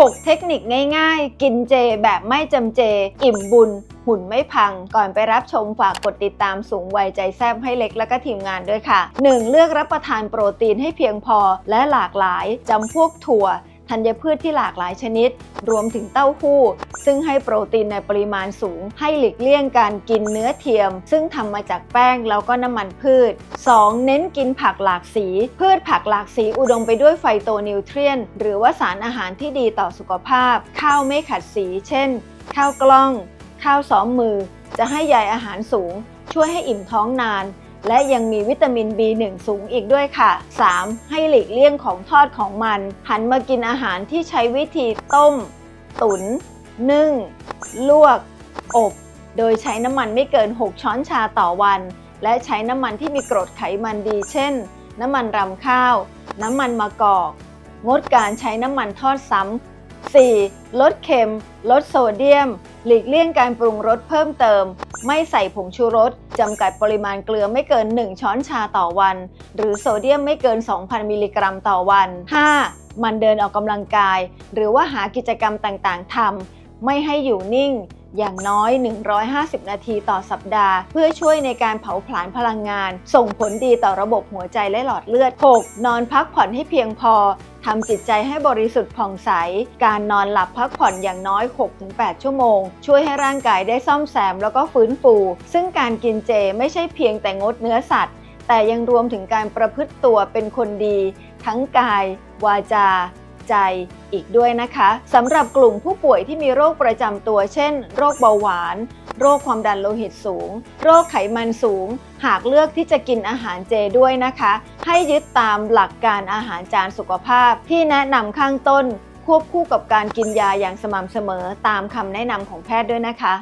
6 เทคนิคง่ายๆ กินเจแบบไม่จำเจ อิ่มบุญ หุ่นไม่พัง ก่อนไปรับชมฝากกดติดตามสูงวัยใจแซบให้เล็กและก็ทีมงานด้วยค่ะ 1. เลือกรับประทานโปรตีนให้เพียงพอและหลากหลายจำพวกถั่ว ธัญพืชที่หลากหลายชนิด รวมถึงเต้าหู้ ซึ่งให้โปรตีนในปริมาณสูง ให้หลีกเลี่ยงการกินเนื้อเทียม ซึ่งทำมาจากแป้งแล้วก็น้ำมันพืช 2. เน้นกินผักหลากสี พืชผักหลากสีอุดมไปด้วยไฟโตนิวเทรียน หรือว่าสารอาหารที่ดีต่อสุขภาพ ข้าวไม่ขัดสี เช่น ข้าวกล้อง ข้าวซ้อมมือ จะให้ใยอาหารสูง ช่วยให้อิ่มท้องนาน และยังมีวิตามิน B1 สูงอีกด้วยค่ะ 3. ให้หลีกเลี่ยงของทอดของมัน หันมากินอาหารที่ใช้วิธีต้ม ตุน๋นนึ่ง ลวก อบ โดยใช้น้ำมันไม่เกิน 6 ช้อนชาต่อวัน และใช้น้ำมันที่มีกรดไขมันดี เช่น น้ำมันรำข้าว น้ำมันมะกอก งดการใช้น้ำมันทอดซ้ำ 4. ลดเค็ม ลดโซเดียม หลีกเลี่ยงการปรุงรสเพิ่มเติม ไม่ใส่ผงชูรส จำกัดปริมาณเกลือไม่เกิน 1 ช้อนชาต่อวัน หรือโซเดียมไม่เกิน 2,000 มิลลิกรัมต่อวัน 5. มันเดินออกกำลังกาย หรือว่าหากิจกรรมต่างๆทำไม่ให้อยู่นิ่งอย่างน้อย 150 นาทีต่อสัปดาห์ เพื่อช่วยในการเผาผลาญพลังงาน ส่งผลดีต่อระบบหัวใจและหลอดเลือด 6. นอนพักผ่อนให้เพียงพอ ทำจิตใจให้บริสุทธิ์ผ่องใส การนอนหลับพักผ่อนอย่างน้อย 6-8 ชั่วโมง ช่วยให้ร่างกายได้ซ่อมแซมแล้วก็ฟื้นฟู ซึ่งการกินเจไม่ใช่เพียงแต่งดเนื้อสัตว์ แต่ยังรวมถึงการประพฤติตัวเป็นคนดี ทั้งกาย วาจา ใจอีกด้วยนะคะสำหรับกลุ่มผู้ป่วยที่มีโรคประจำตัว เช่น โรคเบาหวาน โรคความดันโลหิตสูง โรคไขมันสูง หากเลือกที่จะกินอาหารเจด้วยนะคะ ให้ยึดตามหลักการอาหารจานสุขภาพที่แนะนำข้างต้น ควบคู่กับการกินยาอย่างสม่ำเสมอตามคำแนะนำของแพทย์ด้วยนะคะ